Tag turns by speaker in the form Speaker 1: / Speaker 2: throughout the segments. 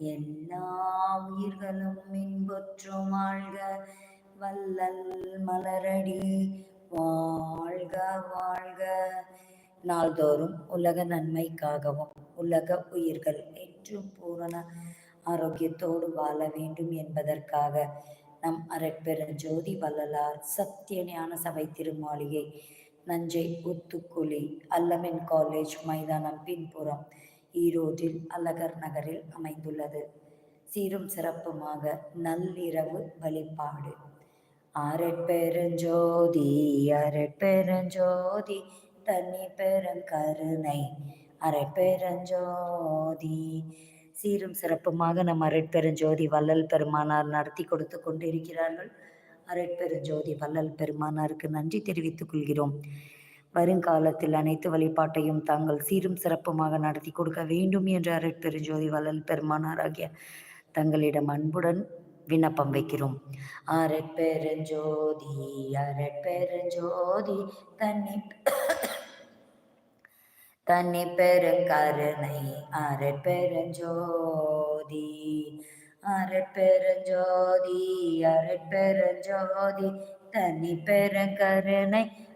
Speaker 1: எல்லா உயிர்களும் இன்புற்றும் வாழ்க. வல்லல் மலரடி வாழ்க வாழ்க. நாள்தோறும் உலக நன்மைக்காகவும் உலக உயிர்கள் என்றும் பூரண ஆரோக்கியத்தோடு வாழ வேண்டும் என்பதற்காக நம் அரட்பெருஞ்சோதி வள்ளலார் சத்திய ஞான சபை திருமாளிகை நஞ்சை ஊத்துக்குழி அல்லமென் காலேஜ் மைதானம் பின்புறம் ஈரோட்டில் அழகர் நகரில் அமைந்துள்ளது. சீரும் சிறப்புமாக நள்ளிரவு வழிபாடு. அரட்பெருஞ்சோதி அரட்பெருஞ்சோதி தனி பெருங்கருணை அரட்பெருஞ்சோதி சீரும் சிறப்புமாக நம் அரட்பெருஞ்சோதி வள்ளல் பெருமானார் நடத்தி கொடுத்து கொண்டிருக்கிறார்கள். அரட்பெருஞ்சோதி வள்ளல் பெருமானாருக்கு நன்றி தெரிவித்துக் கொள்கிறோம். வருங்காலத்தில் அனைத்து வழிபாட்டையும் தாங்கள் சீரும் சிறப்புமாக நடத்தி கொடுக்க வேண்டும் என்று அருட்பெருஞ்சோதி வளல் பெருமானார் ஆகிய தங்களிடம் அன்புடன் விண்ணப்பம் வைக்கிறோம். அரட்பெருஞ்சோதி அரட்பெருஞ்சோதி தன்னை தன்னை பெருங்கருணை அரட்பெருஞ்சோதி அரட்பெருஞ்சோதி அரட்பெருஞ்சோதி தனி பெருங்கருணை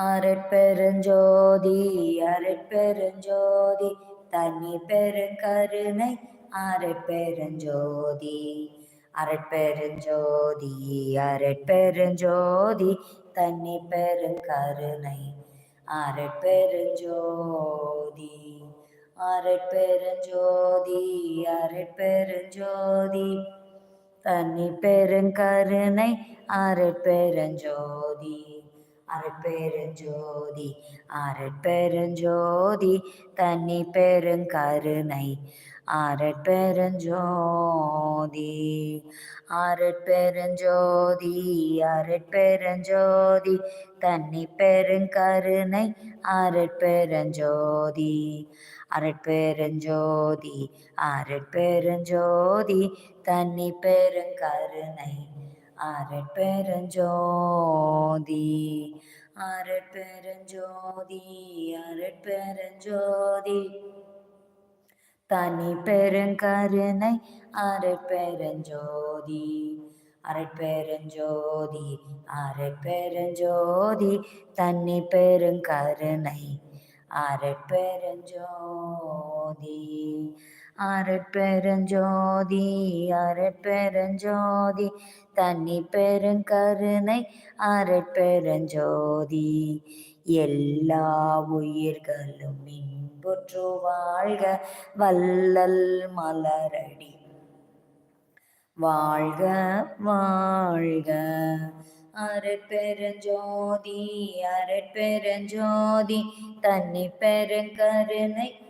Speaker 1: அரட்பெருஞ்சோதி அரட்பெருஞ்சோதி தனி பெருங்கருணை அரட்பெருஞ்சோதி அரட்பெருஞ்சோதி அரட்பெருஞ்சோதி தனி பெருங்கருணை அரட்பெருஞ்சோதி அரட்பெருஞ்சோதி அரட்பெருஞ்சோதி தனி பெருங்கருணை அரட்பெருஞ்சோதி. அரட்பெருஞ்சோதி அரட்பெருஞ்சோதி தனி பெருங்கருணை அரட்பெருஞ்சோதி அரட்பெருஞ்சோதி அரட்பெருஞ்சோதி தனி பெருங்கருணை அரட்பெருஞ்சோதி அரட்பெருஞ்சோதி அரட்பெருஞ்சோதி தனி பெருங்கருணை அரட்பெருஞ்சோதி அரட்பெருஞ்சோதி அரட்பெருஞ்சோதி. தனி பெருங்கருணை அரட்பெருஞ்சோதி அரட்பெருஞ்சோதி அரட்பெருஞ்சோதி. தன்னி பெருங்கருணை அரட்பெருஞ்சோதி. அரட்பெருஞ்சோதி அரட்பெருஞ்சோதி தண்ணி பெருங்கருணை அரட்பெருஞ்சோதி. எல்லா உயிர்களும் இன்புற்று வாழ்க வல்லல் மலரடி. வாழ்க வாழ்க. அரட்பெருஞ்சோதி அரட்பெருஞ்சோதி தண்ணி பெருங்கருணை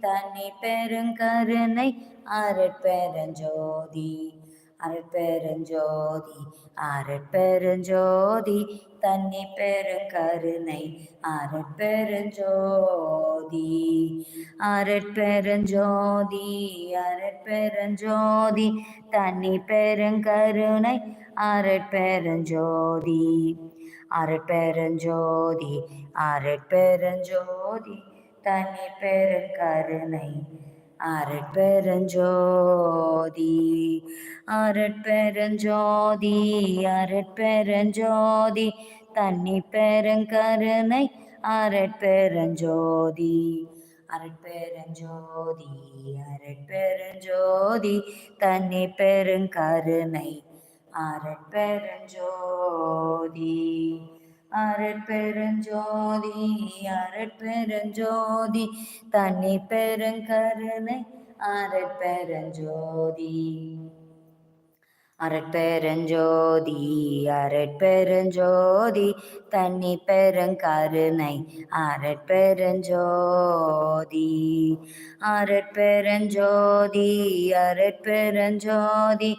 Speaker 1: தனி பெருங்கருணை அரட்பெருஞ்சோதி அருட்பெருஞ்சோதி அருட்பெருஞ்சோதி தன்னை பெருங்கருணை அருட்பெருஞ்சோதி அருட்பெருஞ்சோதி அருட்பெருஞ்சோதி தன்னை பெருங்கருணை அருட்பெருஞ்சோதி அருட்பெருஞ்சோதி அருட்பெருஞ்சோதி தனி பெருங்கருணை. அரட்பெருஞ்சோதி அரட்பெருஞ்சோதி அரட்பெருஞ்சோதி தண்ணி பெருங்கருணை அரட்பெருஞ்சோதி அரட்பெருஞ்சோதி அரட்பெருஞ்சோதி தண்ணி பெருங்கருணை அரட்பெருஞ்சோதி அரட்பெருஞ்சோதி அரட்பெருஞ்சோதி தண்ணி பெருங்கருணை அரட்பெருஞ்சோதி. அரட்பெருஞ்சோதி அரட்பெருஞ்சோதி தண்ணி பெருங்கருணை அரட்பெருஞ்சோதி. அரட்பெருஞ்சோதி அரட்பெருஞ்சோதி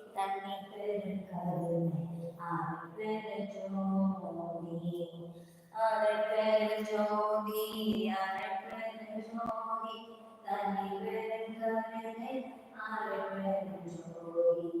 Speaker 1: தண்ணி பெருங்கருணை அரட்பெருஞ்சோதி அரட்பெருஞ்சோதி அரட்பெருஞ்சோதி தண்ணி பெருங்கருணை அரட்பெருஞ்சோதி அரட்பெருஞ்சோதி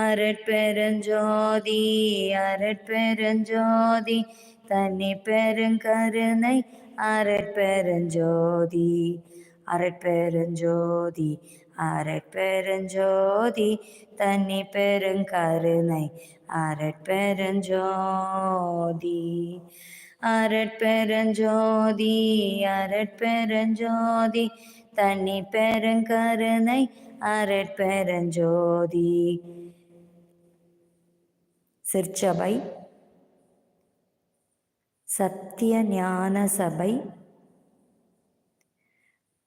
Speaker 1: அரட்பெருஞ்சோதி அரட்பெருஞ்சோதி தன்னை பெருங்கருணை அரட்பெருஞ்சோதி அரட்பெருஞ்சோதி அரட்பெருஞ்சோதி தனி பெருங்கருணை அரட்பெருஞ்சோதி அரட்பெருஞ்சோதி அரட்பெருஞ்சோதி தன்னி பெருங்கருணை அரட்பெருஞ்சோதி. சிற்சபை சத்திய ஞான சபை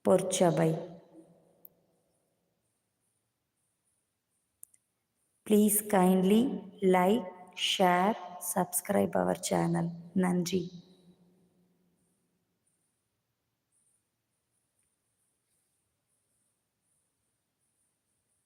Speaker 1: Porsabai. Please kindly like share subscribe our channel நன்றி.